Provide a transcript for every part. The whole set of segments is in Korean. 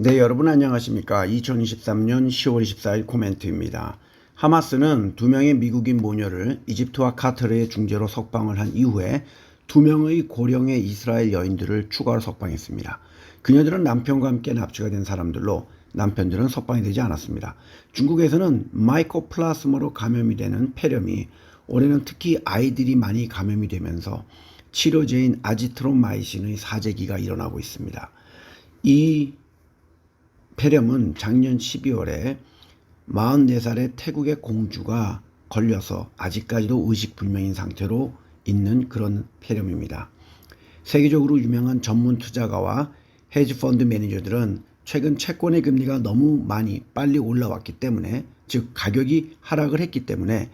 네, 여러분 안녕하십니까. 2023년 10월 24일 코멘트입니다. 하마스는 두 명의 미국인 모녀를 이집트와 카타르의 중재로 석방을 한 이후에 두 명의 고령의 이스라엘 여인들을 추가로 석방했습니다. 그녀들은 남편과 함께 납치가 된 사람들로 남편들은 석방이 되지 않았습니다. 중국에서는 마이코플라스모로 감염이 되는 폐렴이 올해는 특히 아이들이 많이 감염이 되면서 치료제인 아지트로마이신의 사재기가 일어나고 있습니다. 이 폐렴은 작년 12월에 44살의 태국의 공주가 걸려서 아직까지도 의식불명인 상태로 있는 그런 폐렴입니다. 세계적으로 유명한 전문 투자가와 헤지펀드 매니저들은 최근 채권의 금리가 너무 많이 빨리 올라왔기 때문에 즉 가격이 하락을 했기 때문에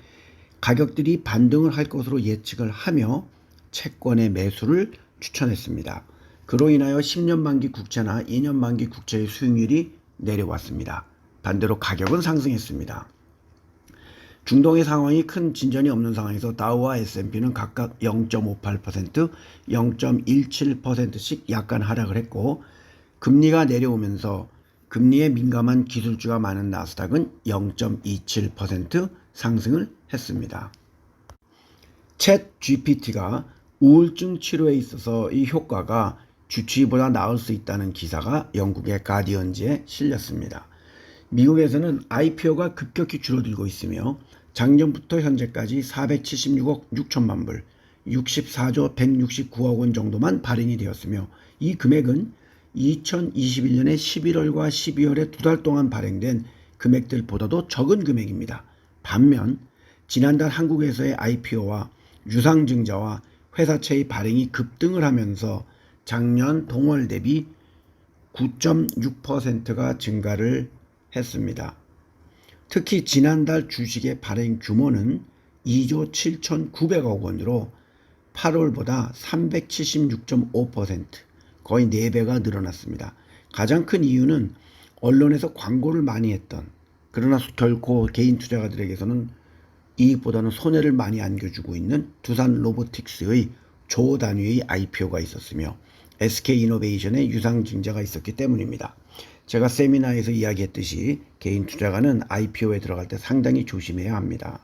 가격들이 반등을 할 것으로 예측을 하며 채권의 매수를 추천했습니다. 그로 인하여 10년 만기 국채나 2년 만기 국채의 수익률이 내려왔습니다. 반대로 가격은 상승했습니다. 중동의 상황이 큰 진전이 없는 상황에서 다우와 S&P는 각각 0.58%, 0.17%씩 약간 하락을 했고 금리가 내려오면서 금리에 민감한 기술주가 많은 나스닥은 0.27% 상승을 했습니다. 챗 GPT가 우울증 치료에 있어서 이 효과가 주치의보다 나을 수 있다는 기사가 영국의 가디언지에 실렸습니다. 미국에서는 IPO가 급격히 줄어들고 있으며 작년부터 현재까지 476억 6천만 불, 64조 169억 원 정도만 발행이 되었으며 이 금액은 2021년의 11월과 12월에 두 달 동안 발행된 금액들보다도 적은 금액입니다. 반면 지난달 한국에서의 IPO와 유상증자와 회사채의 발행이 급등을 하면서 작년 동월 대비 9.6%가 증가를 했습니다. 특히 지난달 주식의 발행 규모는 2조 7,900억 원으로 8월보다 376.5% 거의 4배가 늘어났습니다. 가장 큰 이유는 언론에서 광고를 많이 했던 그러나 결코 개인 투자가들에게서는 이익보다는 손해를 많이 안겨주고 있는 두산 로보틱스의 조 단위의 IPO가 있었으며 SK이노베이션의 유상증자가 있었기 때문입니다. 제가 세미나에서 이야기했듯이 개인 투자가는 IPO에 들어갈 때 상당히 조심해야 합니다.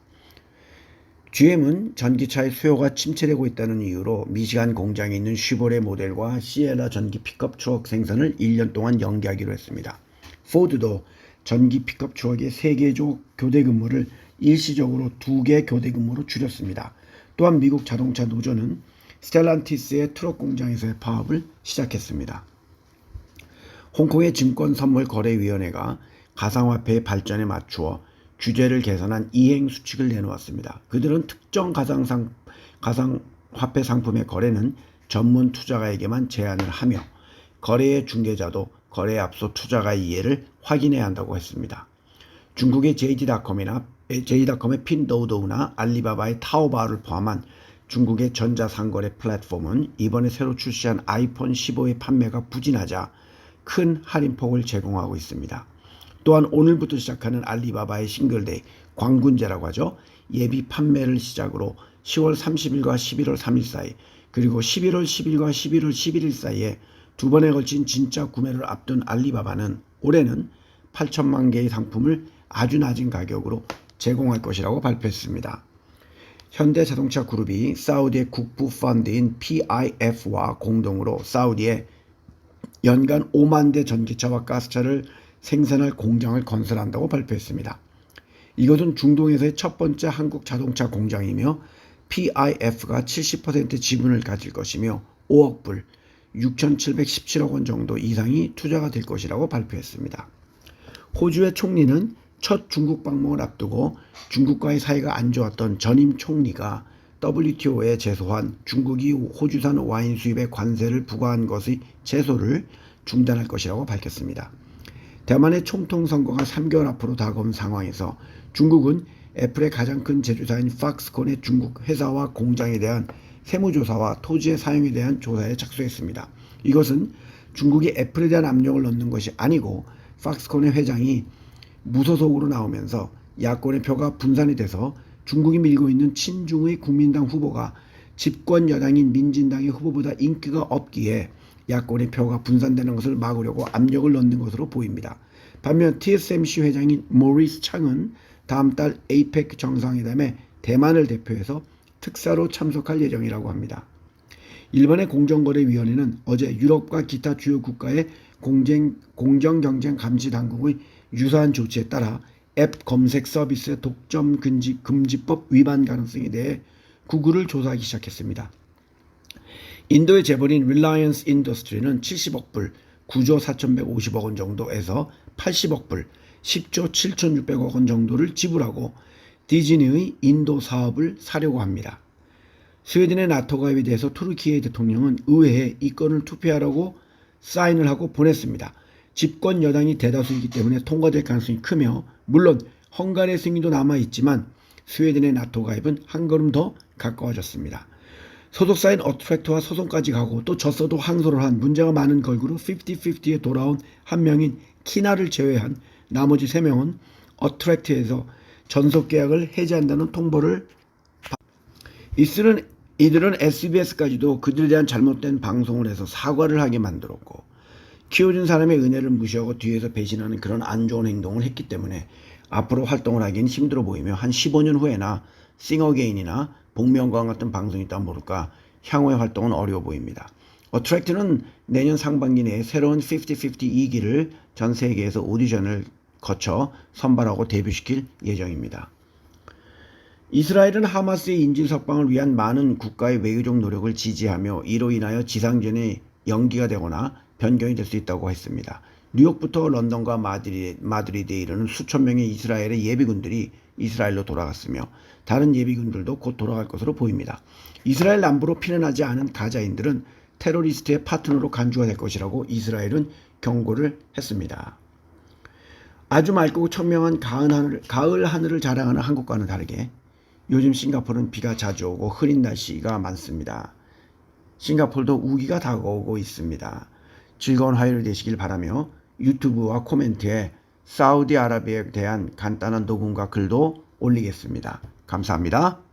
GM은 전기차의 수요가 침체되고 있다는 이유로 미시간 공장에 있는 슈보레 모델과 시에라 전기 픽업 트럭 생산을 1년 동안 연기하기로 했습니다. 포드도 전기 픽업 트럭의 3개 교대 근무를 일시적으로 2개 교대 근무로 줄였습니다. 또한 미국 자동차 노조는 스텔란티스의 트럭 공장에서의 파업을 시작했습니다. 홍콩의 증권선물거래위원회가 가상화폐의 발전에 맞추어 규제를 개선한 이행 수칙을 내놓았습니다. 그들은 특정 가상상, 가상화폐 상품의 거래는 전문 투자가에게만 제한을 하며 거래의 중개자도 거래에 앞서 투자가의 이해를 확인해야 한다고 했습니다. 중국의 JD.com이나 JD.com의 핀도우도우나 알리바바의 타오바오를 포함한 중국의 전자상거래 플랫폼은 이번에 새로 출시한 아이폰 15의 판매가 부진하자 큰 할인폭을 제공하고 있습니다. 또한 오늘부터 시작하는 알리바바의 싱글데이 광군제라고 하죠. 예비 판매를 시작으로 10월 30일과 11월 3일 사이 그리고 11월 10일과 11월 11일 사이에 두 번에 걸친 진짜 구매를 앞둔 알리바바는 올해는 8천만 개의 상품을 아주 낮은 가격으로 제공할 것이라고 발표했습니다. 현대자동차 그룹이 사우디의 국부 펀드인 PIF와 공동으로 사우디에 연간 5만 대 전기차와 가스차를 생산할 공장을 건설한다고 발표했습니다. 이것은 중동에서의 첫 번째 한국 자동차 공장이며 PIF가 70% 지분을 가질 것이며 5억 불, 6,717억 원 정도 이상이 투자가 될 것이라고 발표했습니다. 호주의 총리는 첫 중국 방문을 앞두고 중국과의 사이가 안 좋았던 전임 총리가 WTO에 제소한 중국이 호주산 와인 수입에 관세를 부과한 것의 제소를 중단할 것이라고 밝혔습니다. 대만의 총통 선거가 3개월 앞으로 다가온 상황에서 중국은 애플의 가장 큰 제조사인 팍스콘의 중국 회사와 공장에 대한 세무조사와 토지의 사용에 대한 조사에 착수했습니다. 이것은 중국이 애플에 대한 압력을 넣는 것이 아니고 팍스콘의 회장이 무소속으로 나오면서 야권의 표가 분산이 돼서 중국이 밀고 있는 친중의 국민당 후보가 집권 여당인 민진당의 후보보다 인기가 없기에 야권의 표가 분산되는 것을 막으려고 압력을 넣는 것으로 보입니다. 반면 TSMC 회장인 모리스 창은 다음 달 APEC 정상회담에 대만을 대표해서 특사로 참석할 예정이라고 합니다. 일본의 공정거래위원회는 어제 유럽과 기타 주요 국가의 공정, 공정경쟁 감시 당국의 유사한 조치에 따라 앱 검색 서비스의 독점 금지, 금지법 위반 가능성에 대해 구글을 조사하기 시작했습니다. 인도의 재벌인 릴라이언스 인더스트리는 70억 불, 9조 4,150억 원 정도에서 80억 불, 10조 7,600억 원 정도를 지불하고 디즈니의 인도 사업을 사려고 합니다. 스웨덴의 나토 가입에 대해서 투르키의 대통령은 의회에 이 건을 투표하라고 사인을 하고 보냈습니다. 집권 여당이 대다수이기 때문에 통과될 가능성이 크며 물론 헝가리의 승인도 남아 있지만 스웨덴의 나토 가입은 한 걸음 더 가까워졌습니다. 소속 사인 어트랙트와 소송까지 가고 또 졌어도 항소를 한 문제가 많은 걸그룹 50-50에 돌아온 한 명인 키나를 제외한 나머지 세 명은 어트랙트에서 전속 계약을 해지한다는 통보를 이들은 이들은 SBS까지도 그들에 대한 잘못된 방송을 해서 사과를 하게 만들었고 키워준 사람의 은혜를 무시하고 뒤에서 배신하는 그런 안 좋은 행동을 했기 때문에 앞으로 활동을 하기는 힘들어 보이며 한 15년 후에나 싱어게인이나 복면가왕 같은 방송이 있다면 모를까 향후의 활동은 어려워 보입니다. 어트랙트는 내년 상반기 내에 새로운 50-50 2기를 전 세계에서 오디션을 거쳐 선발하고 데뷔시킬 예정입니다. 이스라엘은 하마스의 인질 석방을 위한 많은 국가의 외교적 노력을 지지하며 이로 인하여 지상전이 연기가 되거나 변경이 될 수 있다고 했습니다. 뉴욕부터 런던과 마드리, 마드리드에 이르는 수천 명의 이스라엘의 예비군들이 이스라엘로 돌아갔으며 다른 예비군들도 곧 돌아갈 것으로 보입니다. 이스라엘 남부로 피난하지 않은 가자인들은 테러리스트의 파트너로 간주가 될 것이라고 이스라엘은 경고를 했습니다. 아주 맑고 청명한 가을, 하늘, 가을 하늘을 자랑하는 한국과는 다르게 요즘 싱가포르는 비가 자주 오고 흐린 날씨가 많습니다. 싱가포르도 우기가 다가오고 있습니다. 즐거운 화요일 되시길 바라며 유튜브와 코멘트에 사우디아라비아에 대한 간단한 녹음과 글도 올리겠습니다. 감사합니다.